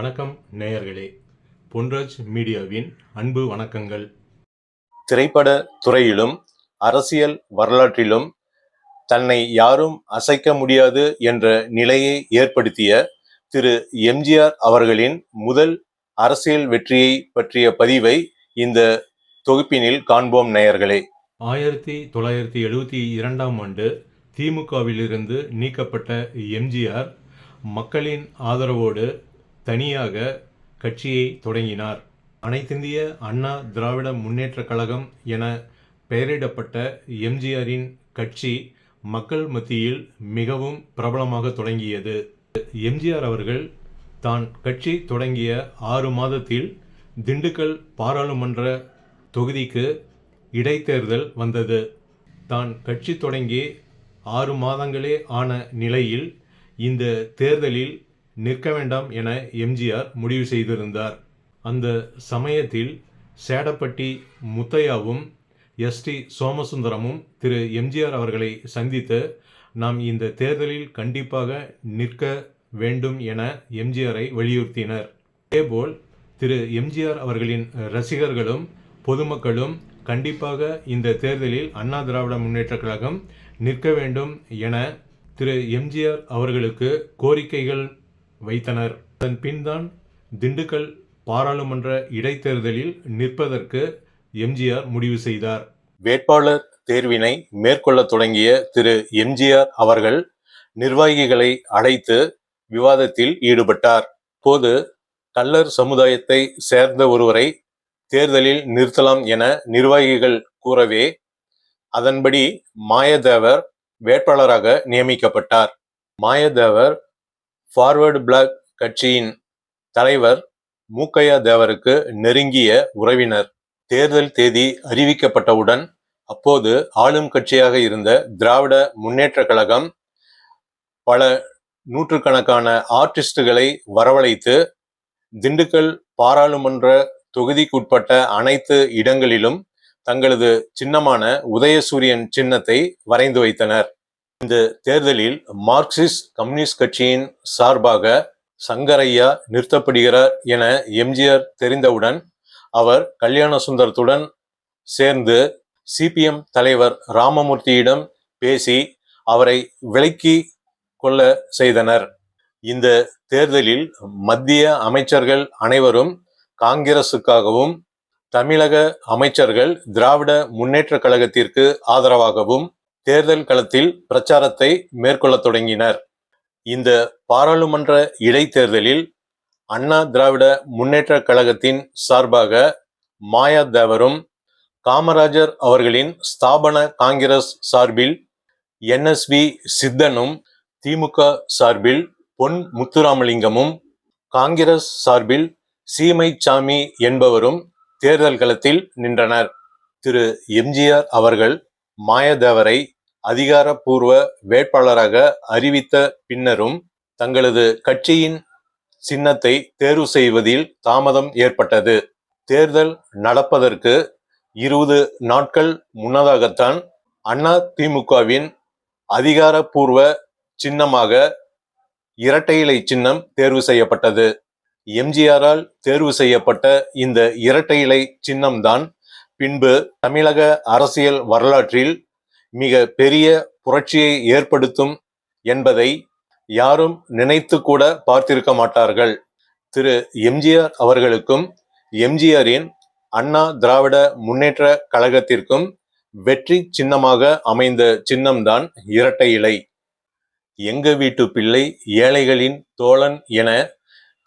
வணக்கம் நேயர்களே. பொன்ராஜ் மீடியாவின் அன்பு வணக்கங்கள். திரைப்பட துறையிலும் அரசியல் வரலாற்றிலும் தன்னை யாரும் அசைக்க முடியாது என்ற நிலையை ஏற்படுத்திய திரு. எம்ஜிஆர் அவர்களின் முதல் அரசியல் வெற்றியை பற்றிய பதிவை இந்த தொகுப்பினில் காண்போம் நேயர்களே. ஆயிரத்தி தொள்ளாயிரத்தி எழுபத்தி இரண்டாம் ஆண்டு திமுகவிலிருந்து நீக்கப்பட்ட எம்ஜிஆர் மக்களின் ஆதரவோடு தனியாக கட்சியை தொடங்கினார். அனைத்திந்திய அண்ணா திராவிட முன்னேற்றக் கழகம் என பெயரிடப்பட்ட எம்ஜிஆரின் கட்சி மக்கள் மத்தியில் மிகவும் பிரபலமாக தொடங்கியது. எம்ஜிஆர் அவர்கள் தான் கட்சி தொடங்கிய ஆறு மாதத்தில் திண்டுக்கல் பாராளுமன்ற தொகுதிக்கு இடைத்தேர்தல் வந்தது. தான் கட்சி தொடங்கி ஆறு மாதங்களே ஆன நிலையில் இந்த தேர்தலில் நிற்க வேண்டாம் என எம்ஜிஆர் முடிவு செய்திருந்தார். அந்த சமயத்தில் சேடப்பட்டி முத்தையாவும் எஸ்டி சோமசுந்தரமும் திரு. எம்ஜிஆர் அவர்களை சந்தித்து நாம் இந்த தேர்தலில் கண்டிப்பாக நிற்க வேண்டும் என எம்ஜிஆரை வலியுறுத்தினர். அதேபோல் திரு. எம்ஜிஆர் அவர்களின் ரசிகர்களும் பொதுமக்களும் கண்டிப்பாக இந்த தேர்தலில் அண்ணா திராவிட முன்னேற்ற கழகம் நிற்க வேண்டும் என திரு. எம்ஜிஆர் அவர்களுக்கு கோரிக்கைகள் வைத்தனர். அதன் பின்தான் திண்டுக்கல் பாராளுமன்ற இடைத்தேர்தலில் நிற்பதற்கு எம்ஜிஆர் முடிவு செய்தார். வேட்பாளர் தேர்வினை மேற்கொள்ள தொடங்கிய திரு எம்ஜிஆர் அவர்கள் நிர்வாகிகளை அழைத்து விவாதத்தில் ஈடுபட்டார். போது கள்ளர் சமுதாயத்தை சேர்ந்த ஒருவரை தேர்தலில் நிறுத்தலாம் என நிர்வாகிகள் கூறவே அதன்படி மாயதேவர் வேட்பாளராக நியமிக்கப்பட்டார். மாயதேவர் ஃபார்வர்டு பிளாக் கட்சியின் தலைவர் மூக்கையா தேவருக்கு நெருங்கிய உறவினர். தேர்தல் தேதி அறிவிக்கப்பட்டவுடன் அப்போது ஆளும் கட்சியாக இருந்த திராவிட முன்னேற்ற கழகம் பல நூற்றுக்கணக்கான ஆர்டிஸ்டுகளை வரவழைத்து திண்டுக்கல் பாராளுமன்ற தொகுதிக்குட்பட்ட அனைத்து இடங்களிலும் தங்களது சின்னமான உதயசூரியன் சின்னத்தை வரைந்து வைத்தனர். இந்த தேர்தலில் மார்க்சிஸ்ட் கம்யூனிஸ்ட் கட்சியின் சார்பாக சங்கரையா நிறுத்தப்படுகிறார் என எம்ஜிஆர் தெரிந்தவுடன் அவர் கல்யாண சுந்தரத்துடன் சேர்ந்து சிபிஎம் தலைவர் ராமமூர்த்தியிடம் பேசி அவரை விலக்கி கொள்ள செய்தனர். இந்த தேர்தலில் மத்திய அமைச்சர்கள் அனைவரும் காங்கிரசுக்காகவும் தமிழக அமைச்சர்கள் திராவிட முன்னேற்ற கழகத்திற்கு ஆதரவாகவும் தேர்தல் களத்தில் பிரச்சாரத்தை மேற்கொள்ளத் தொடங்கினர். இந்த பாராளுமன்ற இடைத்தேர்தலில் அண்ணா திராவிட முன்னேற்ற கழகத்தின் சார்பாக மாயா தேவரும் காமராஜர் அவர்களின் ஸ்தாபன காங்கிரஸ் சார்பில் என்எஸ்வி சித்தனும் திமுக சார்பில் பொன் முத்துராமலிங்கமும் காங்கிரஸ் சார்பில் சீமைச்சாமி என்பவரும் தேர்தல் களத்தில் நின்றனர். திரு. எம்ஜிஆர் அவர்கள் மாயதேவரை அதிகாரப்பூர்வ வேட்பாளராக அறிவித்த பின்னரும் தங்களது கட்சியின் சின்னத்தை தேர்வு செய்வதில் தாமதம் ஏற்பட்டது. தேர்தல் நடப்பதற்கு இருபது நாட்கள் முன்னதாகத்தான் அண்ணா திமுகவின் அதிகாரப்பூர்வ சின்னமாக இரட்டை இலை சின்னம் தேர்வு செய்யப்பட்டது. எம்ஜிஆரால் தேர்வு செய்யப்பட்ட இந்த இரட்டை இலை சின்னம்தான் பின்பு தமிழக அரசியல் வரலாற்றில் மிக பெரிய புரட்சியை ஏற்படுத்தும் என்பதை யாரும் நினைத்து கூட பார்த்திருக்க மாட்டார்கள். திரு. எம்ஜிஆர் அவர்களுக்கும் எம்ஜிஆரின் அண்ணா திராவிட முன்னேற்ற கழகத்திற்கும் வெற்றி சின்னமாக அமைந்த சின்னம்தான் இரட்டை இலை. எங்க வீட்டு பிள்ளை ஏழைகளின் தோழன் என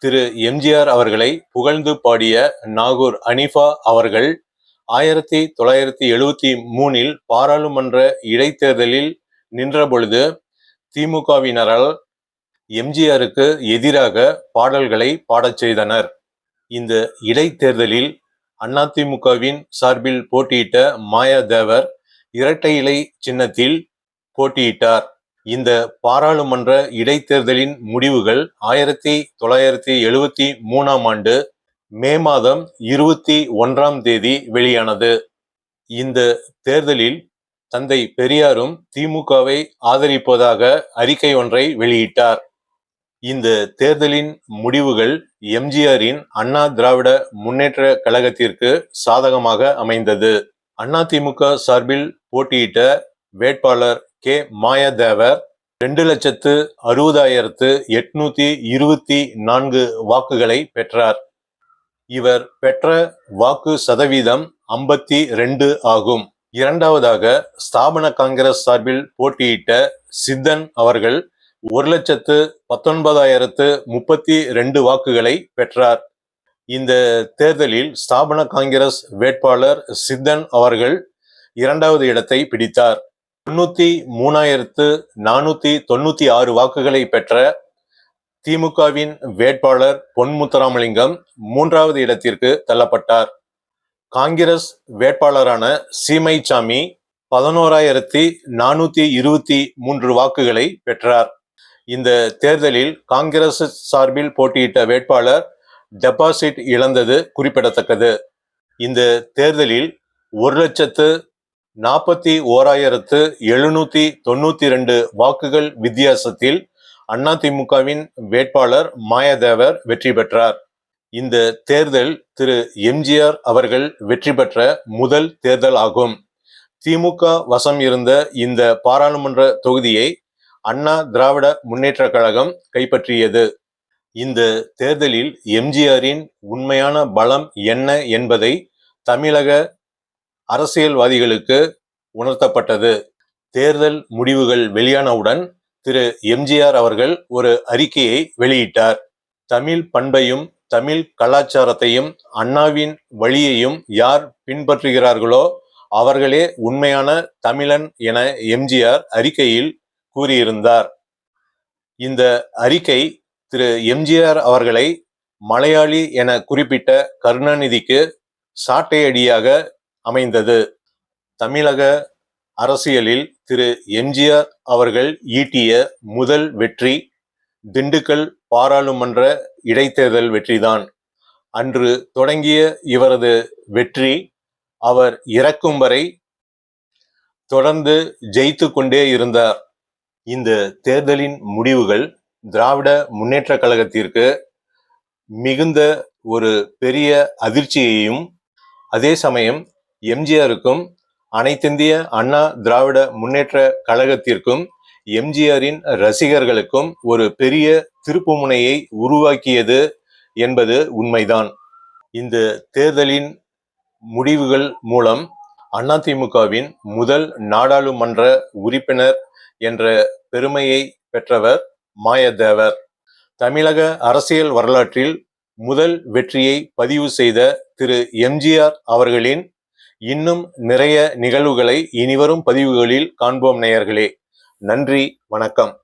திரு. எம்ஜிஆர் அவர்களை புகழ்ந்து பாடிய நாகூர் அனிஃபா அவர்கள் ஆயிரத்தி தொள்ளாயிரத்தி எழுபத்தி மூணில் பாராளுமன்ற இடைத்தேர்தலில் நின்ற பொழுது திமுகவினரால் எம்ஜிஆருக்கு எதிராக பாடல்களை பாடச் செய்தனர். இந்த இடைத்தேர்தலில் அதிமுகவின் சார்பில் போட்டியிட்ட மாயாதேவர் இரட்டை இலை சின்னத்தில் போட்டியிட்டார். இந்த பாராளுமன்ற இடைத்தேர்தலின் முடிவுகள் ஆயிரத்தி தொள்ளாயிரத்தி எழுபத்தி மூணாம் ஆண்டு மே மாதம் இருபத்தி ஒன்றாம் தேதி வெளியானது. இந்த தேர்தலில் தந்தை பெரியாரும் திமுகவை ஆதரிப்பதாக அறிக்கை ஒன்றை வெளியிட்டார். இந்த தேர்தலின் முடிவுகள் எம்ஜிஆரின் அண்ணா திராவிட முன்னேற்ற கழகத்திற்கு சாதகமாக அமைந்தது. அதிமுக சார்பில் போட்டியிட்ட வேட்பாளர் கே. மாயாதேவர் ரெண்டு லட்சத்து அறுபதாயிரத்து எட்நூத்தி இருபத்தி நான்கு வாக்குகளை பெற்றார். இவர் பெற்ற வாக்கு சதவீதம் ஐம்பத்தி ரெண்டு ஆகும். இரண்டாவதாக ஸ்தாபன காங்கிரஸ் சார்பில் போட்டியிட்ட சித்தன் அவர்கள் ஒரு லட்சத்து பத்தொன்பதாயிரத்து முப்பத்தி ரெண்டு வாக்குகளை பெற்றார். இந்த தேர்தலில் ஸ்தாபன காங்கிரஸ் வேட்பாளர் சித்தன் அவர்கள் இரண்டாவது இடத்தை பிடித்தார். தொண்ணூத்தி மூணாயிரத்து நானூத்தி தொண்ணூத்தி ஆறு வாக்குகளை பெற்ற திமுகவின் வேட்பாளர் பொன்முத்தராமலிங்கம் மூன்றாவது இடத்திற்கு தள்ளப்பட்டார். காங்கிரஸ் வேட்பாளரான சீமைச்சாமி பதினோராயிரத்தி நானூத்தி இருபத்தி மூன்று வாக்குகளை பெற்றார். இந்த தேர்தலில் காங்கிரஸ் சார்பில் போட்டியிட்ட வேட்பாளர் டெபாசிட் இழந்தது குறிப்பிடத்தக்கது. இந்த தேர்தலில் ஒரு லட்சத்து நாற்பத்தி ஓராயிரத்து எழுநூத்தி தொண்ணூத்தி ரெண்டு வாக்குகள் வித்தியாசத்தில் அதிமுகவின் வேட்பாளர் மாயதேவர் வெற்றி பெற்றார். இந்த தேர்தல் திரு. எம்ஜிஆர் அவர்கள் வெற்றி பெற்ற முதல் தேர்தல் ஆகும். திமுக வசம் இருந்த இந்த பாராளுமன்ற தொகுதியை அண்ணா திராவிட முன்னேற்ற கழகம் கைப்பற்றியது. இந்த தேர்தலில் எம்ஜிஆரின் உண்மையான பலம் என்ன என்பதை தமிழக அரசியல்வாதிகளுக்கு உணர்த்தப்பட்டது. தேர்தல் முடிவுகள் வெளியானவுடன் திரு எம்ஜிஆர் அவர்கள் ஒரு அறிக்கையை வெளியிட்டார். தமிழ் பண்பையும் தமிழ் கலாச்சாரத்தையும் அண்ணாவின் வழியையும் யார் பின்பற்றுகிறார்களோ அவர்களே உண்மையான தமிழன் என எம்ஜிஆர் அறிக்கையில் கூறியிருந்தார். இந்த அறிக்கை திரு எம்ஜிஆர் அவர்களை மலையாளி என குறிப்பிட்ட கருணாநிதிக்கு சாட்டையடியாக அமைந்தது. தமிழக அரசியலில் திரு எம்ஜிஆர் அவர்கள் ஈட்டிய முதல் வெற்றி திண்டுக்கல் பாராளுமன்ற இடைத்தேர்தல் வெற்றிதான். அன்று தொடங்கிய இவரது வெற்றி அவர் இறக்கும் வரை தொடர்ந்து ஜெயித்து கொண்டே இருந்தார். இந்த தேர்தலின் முடிவுகள் திராவிட முன்னேற்ற கழகத்திற்கு மிகுந்த ஒரு பெரிய அதிர்ச்சியையும் அதே சமயம் எம்ஜிஆருக்கும் அனைத்திந்திய அண்ணா திராவிட முன்னேற்ற கழகத்திற்கும் எம்ஜிஆரின் ரசிகர்களுக்கும் ஒரு பெரிய திருப்புமுனையை உருவாக்கியது என்பது உண்மைதான். இந்த தேர்தலின் முடிவுகள் மூலம் அதிமுகவின் முதல் நாடாளுமன்ற உறுப்பினர் என்ற பெருமையை பெற்றவர் மாயதேவர் தமிழக அரசியல் வரலாற்றில் முதல் வெற்றியை பதிவு செய்த திரு எம்ஜிஆர் அவர்களின் இன்னும் நிறைய நிகழ்வுகளை இனிவரும் பதிவுகளில் காண்போம் நேயர்களே. நன்றி வணக்கம்.